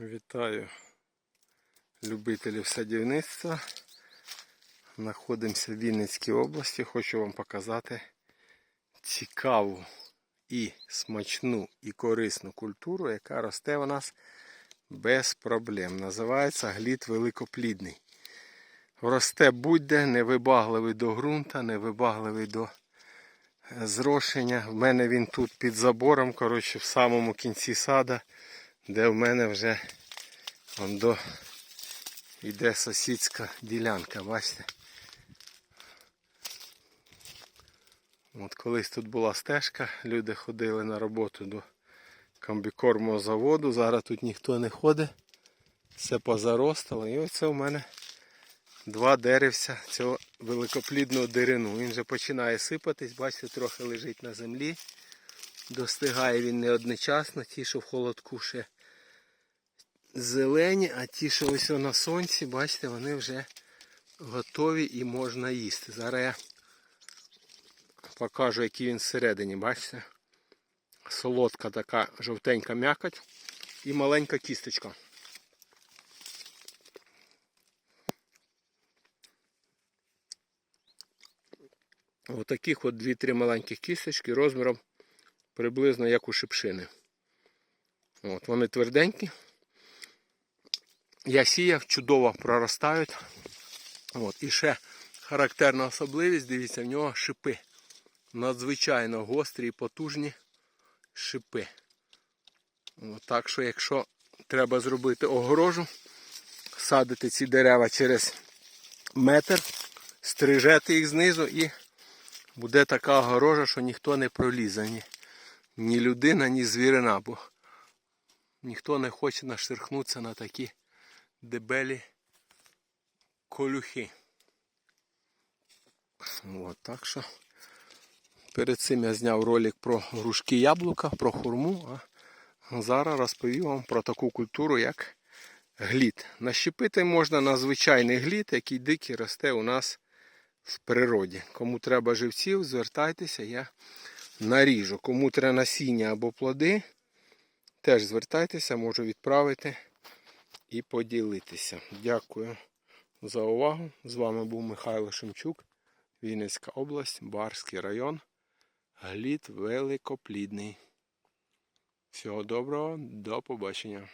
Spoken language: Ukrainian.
Вітаю любителів садівництва. Знаходимося в Вінницькій області. Хочу вам показати цікаву і смачну і корисну культуру, яка росте у нас без проблем. Називається глід великоплідний. Росте будь-де, невибагливий до ґрунта, невибагливий до зрошення. В мене він тут під забором, коротше, в самому кінці сада де в мене вже до йде сусідська ділянка, бачите? От колись тут була стежка, люди ходили на роботу до комбікормового заводу, зараз тут ніхто не ходить, все позаростало. І оце у мене два деревця цього великоплідного дерину. Він вже починає сипатись, бачите, трохи лежить на землі. Достигає він не одночасно, ті, що в холодку ще зелені, а ті, що ось на сонці, бачите, вони вже готові і можна їсти. Зараз я покажу, який він всередині, бачите? Солодка така жовтенька м'якоть і маленька кісточка. Отаких от 2-3 маленьких кісточки розміром приблизно як у шипшини. От, вони тверденькі. Я сіяв, чудово проростають. От, і ще характерна особливість, дивіться, в нього шипи. Надзвичайно гострі і потужні шипи. От, так що, якщо треба зробити огорожу, садити ці дерева через метр, стрижете їх знизу і буде така огорожа, що ніхто не пролізе. Ні, ні людина, ні звірина, бо ніхто не хоче нашерхнутися на такі дебелі колюхи. От, так що перед цим я зняв ролик про грушки яблука, про хурму, а зараз розповім вам про таку культуру, як глід. Нащепити можна на звичайний глід, який дикий росте у нас в природі. Кому треба живців, звертайтеся, я наріжу. Кому треба насіння або плоди, теж звертайтеся, можу відправити і поділитися. Дякую за увагу. З вами був Михайло Шемчук, Вінницька область, Барський район. Глід великоплідний. Всього доброго, до побачення.